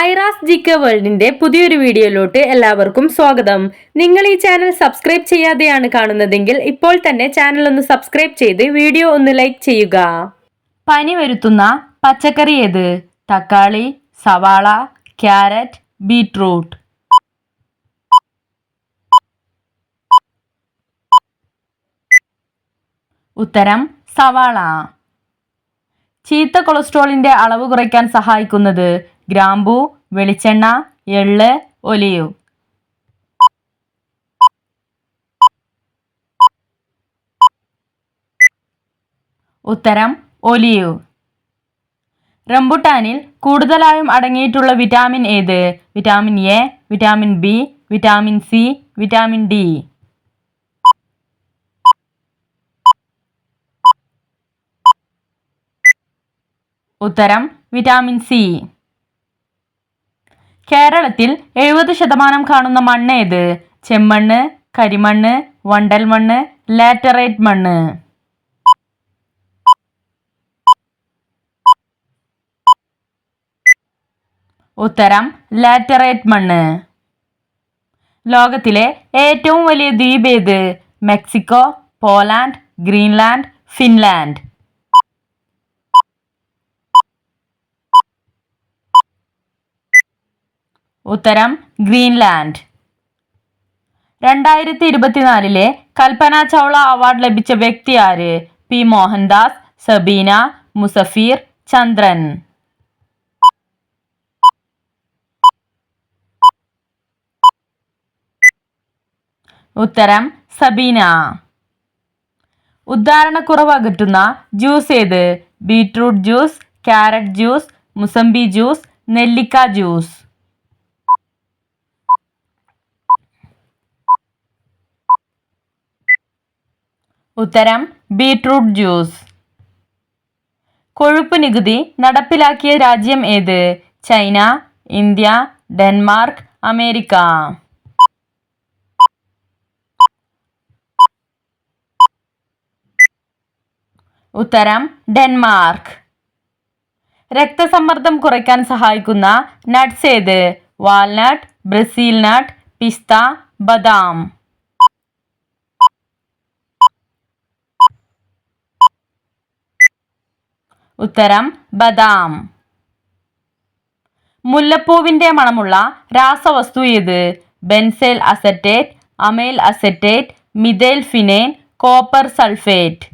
ഐറാസ് ജിക്ക വേൾഡിന്റെ പുതിയൊരു വീഡിയോയിലോട്ട് എല്ലാവർക്കും സ്വാഗതം. നിങ്ങൾ ഈ ചാനൽ സബ്സ്ക്രൈബ് ചെയ്യാതെയാണ് കാണുന്നതെങ്കിൽ ഇപ്പോൾ തന്നെ ചാനൽ ഒന്ന് സബ്സ്ക്രൈബ് ചെയ്ത് വീഡിയോ ഒന്ന് ലൈക്ക് ചെയ്യുക. പനി വരുത്തുന്ന പച്ചക്കറി ഏത്? തക്കാളി സവാള ക്യാരറ്റ് ബീട്രൂട്ട് ഉത്തരം സവാള. ചീത്ത കൊളസ്ട്രോളിന്റെ അളവ് കുറയ്ക്കാൻ സഹായിക്കുന്നത് ഗ്രാമ്പു വെളിച്ചെണ്ണ എള്ള് ഒലിവ്. ഉത്തരം ഒലിവ്. റംബുട്ടാനിൽ കൂടുതലായും അടങ്ങിയിട്ടുള്ള വിറ്റാമിൻ ഏത്? Vitamin A vitamin B vitamin C vitamin D. ഉത്തരം വിറ്റാമിൻ സി. കേരളത്തിൽ എഴുപത് ശതമാനം കാണുന്ന മണ്ണ് ഏത്? ചെമ്മണ്ണ് കരിമണ്ണ് വണ്ടൽ മണ്ണ് ലാറ്ററേറ്റ് മണ്ണ്. ഉത്തരം ലാറ്ററേറ്റ് മണ്ണ്. ലോകത്തിലെ ഏറ്റവും വലിയ ദ്വീപ് ഏത്? Mexico Poland Greenland Finland. ഉത്തരം ഗ്രീൻലാൻഡ്. രണ്ടായിരത്തി ഇരുപത്തിനാലിലെ കൽപ്പന ചൗള അവാർഡ് ലഭിച്ച വ്യക്തി ആര്? പി. മോഹൻദാസ് സബീന മുസഫീർ ചന്ദ്രൻ. ഉത്തരം സബീന. ഉദ്ധാരണക്കുറവ് അകറ്റുന്ന ജ്യൂസ് ഏത്? Beetroot juice carrot juice mosambi juice നെല്ലിക്ക ജ്യൂസ്. ഉത്തരം ബീട്രൂട്ട് ജ്യൂസ്. കൊഴുപ്പ് നികുതി നടപ്പിലാക്കിയ രാജ്യം ഏത്? China India Denmark America. ഉത്തരം ഡെൻമാർക്ക്. രക്തസമ്മർദ്ദം കുറയ്ക്കാൻ സഹായിക്കുന്ന നട്ട്സ് ഏത്? വാൽനട്ട് ബ്രസീൽ നട്ട് പിസ്ത ബദാം. ഉത്തരം ബദാം. മുല്ലപ്പൂവിന്റെ മണമുള്ള രാസവസ്തു ഏത്? Benzyl acetate amyl acetate methyl ഫിനേൻ copper sulphate.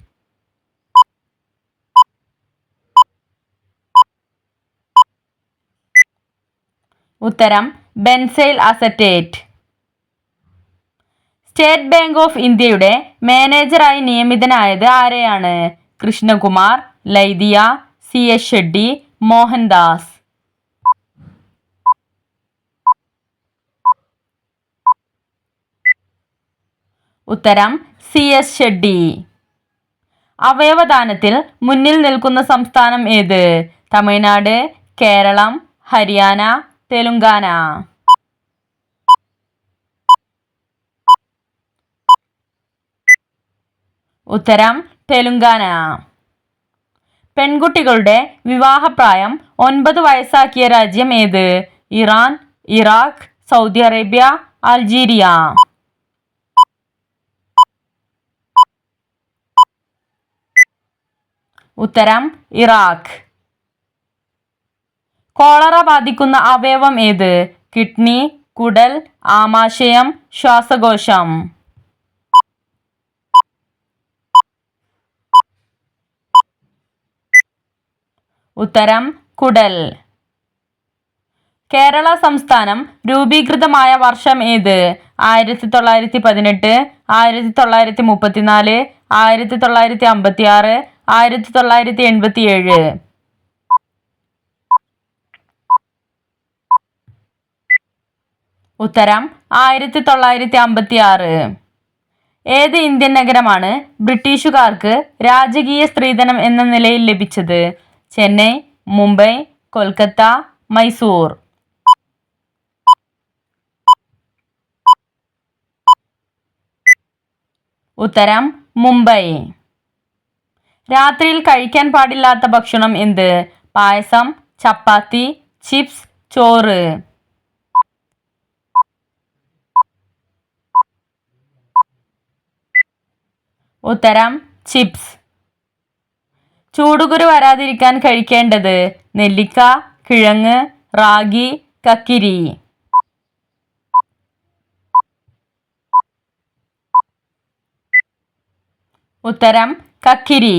ഉത്തരം benzyl acetate. State Bank of ഇന്ത്യയുടെ മാനേജറായി നിയമിതനായത് ആരെയാണ്? കൃഷ്ണകുമാർ ലൈദിയ സി. എസ്. ഷെഡ്ഡി മോഹൻദാസ്. ഉത്തരം സി. എസ്. ഷെഡ്ഡി. അവയവദാനത്തിൽ മുന്നിൽ നിൽക്കുന്ന സംസ്ഥാനം ഏത്? തമിഴ്നാട് കേരളം ഹരിയാന തെലുങ്കാന. ഉത്തരം തെലുങ്കാന. പെൺകുട്ടികളുടെ വിവാഹപ്രായം ഒൻപത് വയസ്സാക്കിയ രാജ്യം ഏത്? Iran Iraq Saudi Arabia Algeria. ഉത്തരം ഇറാഖ്. കോളറ ബാധിക്കുന്ന അവയവം ഏത്? കിഡ്നി കുടൽ ആമാശയം ശ്വാസകോശം. ഉത്തരം കുടൽ. കേരള സംസ്ഥാനം രൂപീകൃതമായ വർഷം ഏത്? ആയിരത്തി തൊള്ളായിരത്തി പതിനെട്ട് ആയിരത്തി തൊള്ളായിരത്തി മുപ്പത്തിനാല് ആയിരത്തി തൊള്ളായിരത്തി അമ്പത്തി ആറ് ആയിരത്തി തൊള്ളായിരത്തി എൺപത്തി ഏഴ് ഉത്തരം ആയിരത്തി തൊള്ളായിരത്തി അമ്പത്തി ആറ് ഏത് ഇന്ത്യൻ നഗരമാണ് ബ്രിട്ടീഷുകാർക്ക് രാജകീയ സ്ത്രീധനം എന്ന നിലയിൽ ലഭിച്ചത്? ചെന്നൈ മുംബൈ കൊൽക്കത്ത മൈസൂർ. ഉത്തരം മുംബൈ. രാത്രിയിൽ കഴിക്കാൻ പാടില്ലാത്ത ഭക്ഷണം എന്ത്? പായസം ചപ്പാത്തി ചിപ്സ് ചോറ്. ഉത്തരം ചിപ്സ്. ചൂടുകുരു വരാതിരിക്കാൻ കഴിക്കേണ്ടത് നെല്ലിക്ക കിഴങ്ങ് റാഗി കക്കിരി. ഉത്തരം കക്കിരി.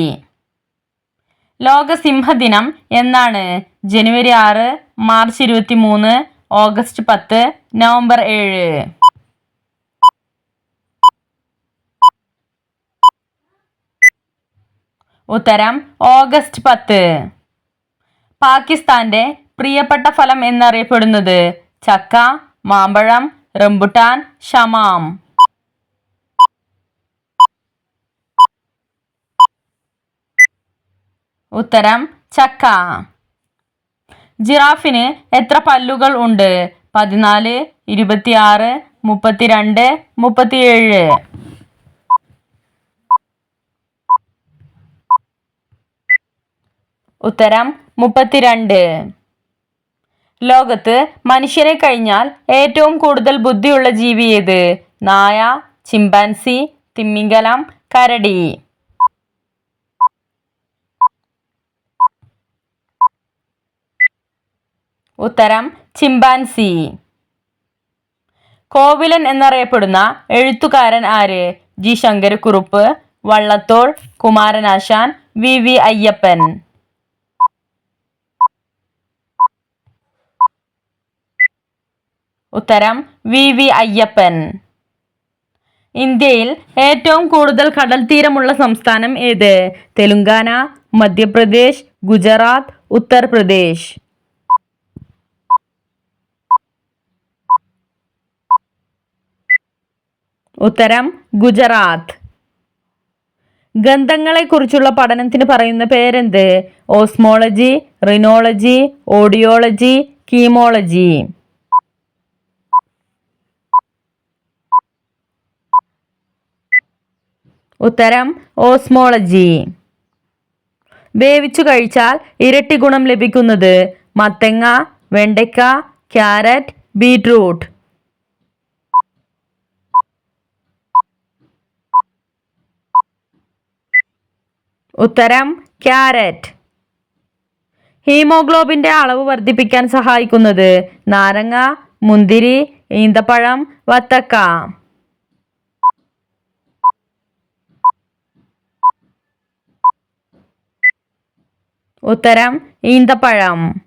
ലോക സിംഹദിനം എന്നാണ് ജനുവരി ആറ് മാർച്ച് ഇരുപത്തി മൂന്ന് ഓഗസ്റ്റ് പത്ത് നവംബർ ഏഴ്. ഉത്തരം ഓഗസ്റ്റ് പത്ത്. പാകിസ്ഥാന്റെ പ്രിയപ്പെട്ട ഫലം എന്നറിയപ്പെടുന്നത് ചക്ക മാമ്പഴം റംബുട്ടാൻ ഷമാം. ഉത്തരം ചക്ക. ജിറാഫിന് എത്ര പല്ലുകൾ ഉണ്ട്? പതിനാല് ഇരുപത്തിയാറ് മുപ്പത്തിരണ്ട് മുപ്പത്തിയേഴ്. ഉത്തരം മുപ്പത്തിരണ്ട്. ലോകത്ത് മനുഷ്യരെ കഴിഞ്ഞാൽ ഏറ്റവും കൂടുതൽ ബുദ്ധിയുള്ള ജീവി ഏത്? നായ ചിമ്പാൻസി തിമ്മിംഗലം കരടി. ഉത്തരം ചിമ്പാൻസി. കോവിലൻ എന്നറിയപ്പെടുന്ന എഴുത്തുകാരൻ ആര്? G. Sankarakurup Vallathol Kumaranasan V. V. Ayyappan. ഉത്തരം വി വി അയ്യപ്പൻ. ഇന്ത്യയിൽ ഏറ്റവും കൂടുതൽ കടൽ തീരമുള്ള സംസ്ഥാനം ഏത്? തെലുങ്കാന മധ്യപ്രദേശ് ഗുജറാത്ത് ഉത്തർപ്രദേശ്. ഉത്തരം ഗുജറാത്ത്. ഗന്ധങ്ങളെക്കുറിച്ചുള്ള പഠനത്തിന് പറയുന്ന പേരെന്ത്? Osmology rhinology audiology chemology. ഉത്തരം ഓസ്മോളജി. വേവിച്ചു കഴിച്ചാൽ ഇരട്ടി ഗുണം ലഭിക്കുന്നത് മത്തങ്ങ വെണ്ടയ്ക്ക ക്യാരറ്റ് ബീട്രൂട്ട് ഉത്തരം ക്യാരറ്റ്. ഹീമോഗ്ലോബിന്റെ അളവ് വർദ്ധിപ്പിക്കാൻ സഹായിക്കുന്നത് നാരങ്ങ മുന്തിരി ഈന്തപ്പഴം വത്തക്ക. ഉത്തരം ഈന്തപ്പഴം.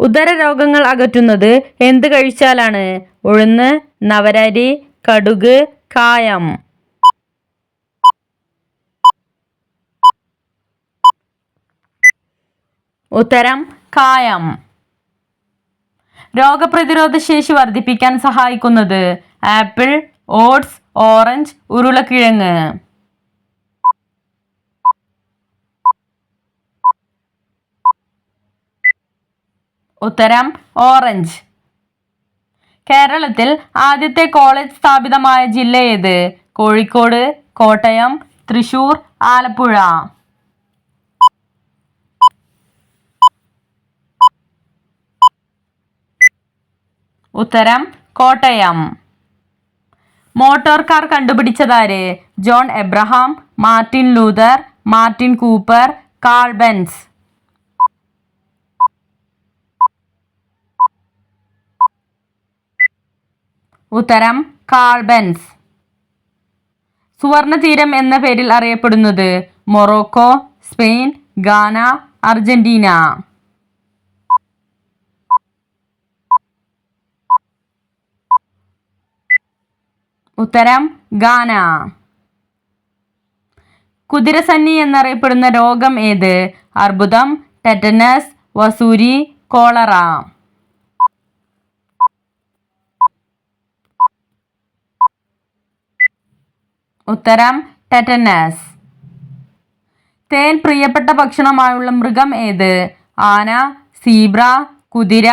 ഉദര രോഗങ്ങൾ അകറ്റുന്നത് എന്ത് കഴിച്ചാലാണ്? ഉഴുന്ന് നവരരി കടുക് കായം. ഉത്തരം കായം. രോഗപ്രതിരോധ ശേഷി വർദ്ധിപ്പിക്കാൻ സഹായിക്കുന്നത് ആപ്പിൾ ഓട്സ് ഓറഞ്ച് ഉരുളക്കിഴങ്ങ്. ഉത്തരം ഓറഞ്ച്. കേരളത്തിൽ ആദ്യത്തെ കോളേജ് സ്ഥാപിതമായ ജില്ല ഏത്? കോഴിക്കോട് കോട്ടയം തൃശൂർ ആലപ്പുഴ. ഉത്തരം Kottayam. Motor car കണ്ടുപിടിച്ചതാര് John Abraham Martin Luther Martin Cooper Karl ഉത്തരം കാൾബൻസ്. സുവർണ തീരം എന്ന പേരിൽ അറിയപ്പെടുന്നത് മൊറോക്കോ സ്പെയിൻ ഗാന അർജന്റീന. ഉത്തരം ഗാന. കുതിരസന്നി എന്നറിയപ്പെടുന്ന രോഗം ഏത്? അർബുദം ടെറ്റനസ് വസൂരി കോളറ. ഉത്തരം ടെറ്റനസ് തേൻ പ്രിയപ്പെട്ട ഭക്ഷണമായുള്ള മൃഗം ഏത്? ആന സീബ്ര കുതിര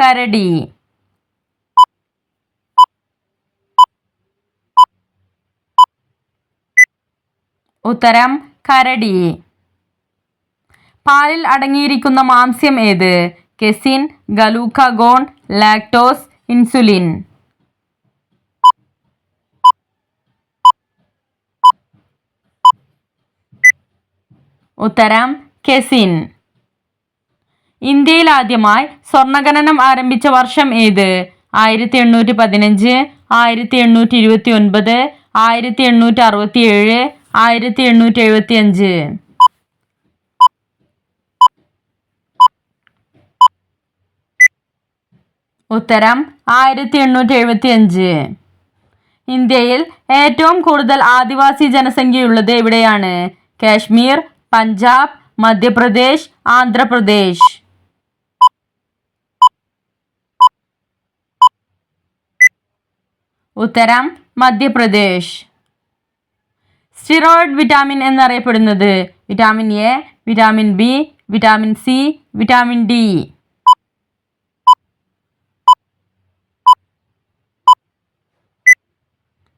കരടി. ഉത്തരം കരടി. പാലിൽ അടങ്ങിയിരിക്കുന്ന മാംസ്യം ഏത്? Casein glucagon lactose insulin. ഉത്തരം കെസിൻ. ഇന്ത്യയിൽ ആദ്യമായി സ്വർണഖനനം ആരംഭിച്ച വർഷം ഏത്? ആയിരത്തി എണ്ണൂറ്റി പതിനഞ്ച് ആയിരത്തി എണ്ണൂറ്റി ഇരുപത്തി ഒൻപത് ആയിരത്തി എണ്ണൂറ്റി അറുപത്തി ഏഴ് ആയിരത്തി എണ്ണൂറ്റി എഴുപത്തി അഞ്ച് ഉത്തരം ആയിരത്തി എണ്ണൂറ്റി എഴുപത്തി അഞ്ച് ഇന്ത്യയിൽ ഏറ്റവും കൂടുതൽ ആദിവാസി ജനസംഖ്യയുള്ളത് എവിടെയാണ്? കാശ്മീർ പഞ്ചാബ് മധ്യപ്രദേശ് ആന്ധ്രാപ്രദേശ്. ഉത്തരം മധ്യപ്രദേശ്. സ്റ്റിറോയിഡ് വിറ്റാമിൻ എന്നറിയപ്പെടുന്നത് vitamin A vitamin B vitamin C vitamin D.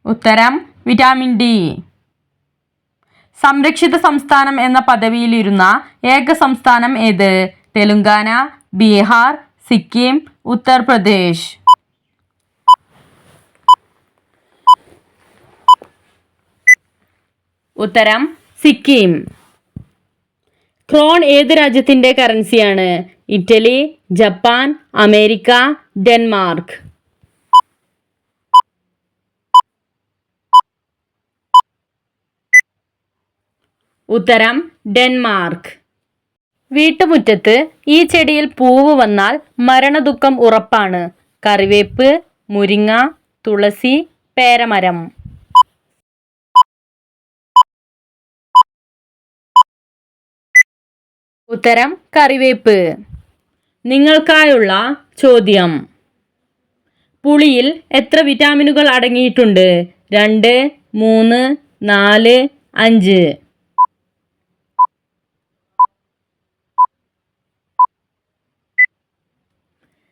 ഉത്തരം വിറ്റാമിൻ ഡി. സംരക്ഷിത സംസ്ഥാനം എന്ന പദവിയിലിരുന്ന ഏക സംസ്ഥാനം ഏത്? തെലുങ്കാന ബീഹാർ സിക്കിം ഉത്തർപ്രദേശ്. ഉത്തരം സിക്കിം. ക്രോൺ ഏത് രാജ്യത്തിന്റെ കറൻസിയാണ്? Italy Japan America Denmark. ഉത്തരം ഡെൻമാർക്ക്. വീട്ടുമുറ്റത്ത് ഈ ചെടിയിൽ പൂവ് വന്നാൽ മരണദുഃഖം ഉറപ്പാണ്. കറിവേപ്പ് മുരിങ്ങ തുളസി പേരമരം. ഉത്തരം കറിവേപ്പ്. നിങ്ങൾക്കായുള്ള ചോദ്യം. പുളിയിൽ എത്ര വിറ്റാമിനുകൾ അടങ്ങിയിട്ടുണ്ട്? രണ്ട് മൂന്ന് നാല് അഞ്ച്.